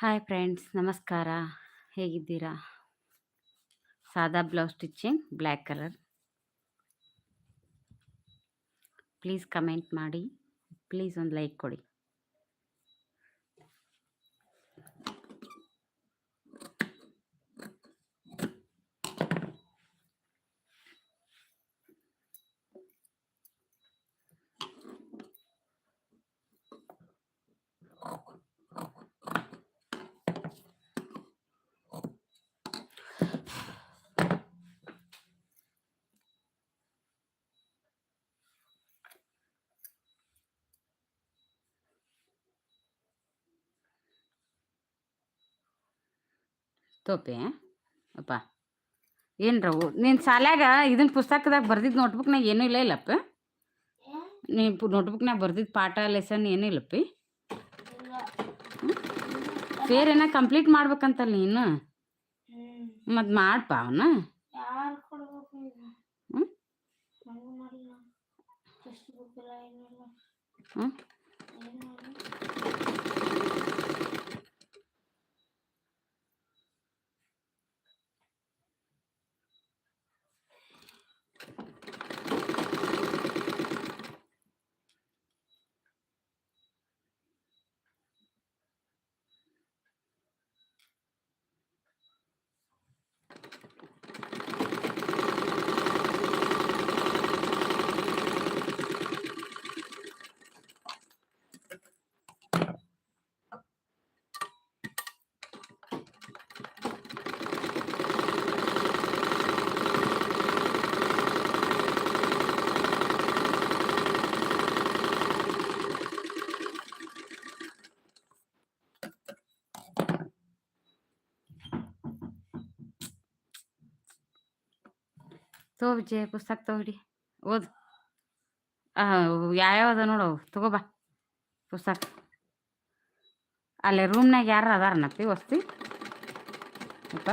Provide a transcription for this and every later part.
Hi friends ನಮಸ್ಕಾರ. ಹೇಗಿದ್ದೀರಾ? ಸಾದಾ blouse stitching black colour please comment ಮಾಡಿ. ಪ್ಲೀಸ್ ಒಂದು ಲೈಕ್ ಕೊಡಿ. ತೋಪೆ. ಅಪ್ಪ. ಏನ್ರವು ನೀನು ಶಾಲ್ಯಾಗ ಇದನ್ನ ಪುಸ್ತಕದಾಗ ಬರ್ದಿದ್ದು ನೋಟ್ಬುಕ್ನಾಗ ಏನೂ ಇಲ್ಲ ಇಲ್ಲಪ್ಪ? ನೀನು ನೋಟ್ಬುಕ್ನಾಗ ಬರ್ದಿದ್ದು ಪಾಠ ಲೆಸನ್ ಏನೂ ಇಲ್ಲಪ್ಪಿ? ಏನೋ ಕಂಪ್ಲೀಟ್ ಮಾಡ್ಬೇಕಂತಲ್ಲ ನೀನು ಮತ್ತು ಮಾಡಪ್ಪ ಈಗ? ಹ್ಞೂ ತಗೋ ವಿಜಯ ಪುಸ್ತಕ ತಗೋಡಿ, ಓದು. ಯಾವ್ಯಾವ ಅದ ನೋಡು ಅವು, ತಗೋಬಾ ಪುಸ್ತಕ. ಅಲ್ಲೇ ರೂಮ್ನಾಗ ಯಾರು ಅದಾರನಪ್ಪಿ ವಸ್ತಿ ಅಪ್ಪ.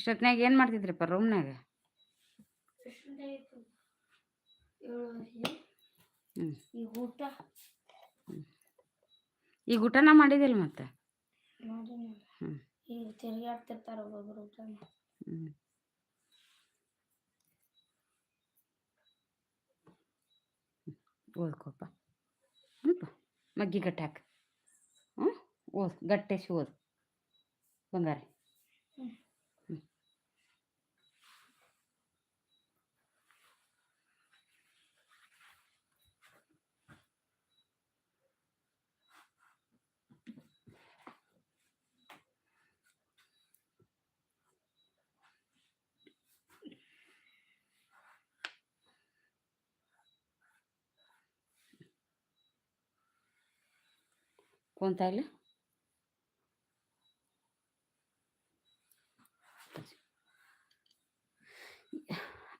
ಇಷ್ಟೊತ್ತಿನಾಗ ಏನು ಮಾಡ್ತಿದ್ರಿಪ್ಪ ರೂಮ್ನಾಗ ಈಗ ಊಟ ಈಗ ಊಟನ ಮಾಡಿದಿಲ್ಲ ಮತ್ತೆ? ಈಗ ತಿರುಗಾಡ್ತಿರ್ತಾರ ಒಬ್ಬೊಬ್ರು ಊಟ ಓದ್ಕೋಪ ಮಗ್ಗಿ ಗಟ್ಟಿ ಹಾಕು. ಹ್ಞೂ ಓದ್. ಗಟ್ಟೆಸಿ ಓದು. ಬಂಗಾರ. ಇಲ್ಲ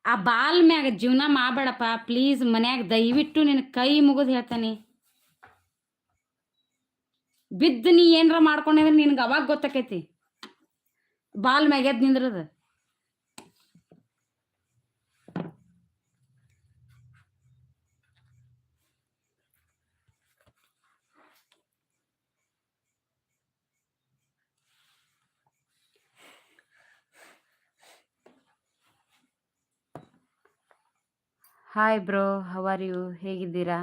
ಆ ಬಾಲ್ ಮ್ಯಾಗ ಜೀವನ ಮಾಡಬೇಡಪ್ಪ. ಪ್ಲೀಸ್ ಮನ್ಯಾಗ ದಯವಿಟ್ಟು ನಿನ್ನ ಕೈ ಮುಗಿದು ಹೇಳ್ತಾನೆ. ಬಿದ್ದು ನೀ ಏನರ ಮಾಡ್ಕೊಂಡಿದ್ರೆ ನಿನಗೆ ಅವಾಗ ಗೊತ್ತಾಕೈತಿ. ಬಾಲ್ ಮ್ಯಾಗ ಎದ್ದು ನಿಂದ್ರದ. Hi bro how are you ಹೇಗಿದ್ದೀರಾ?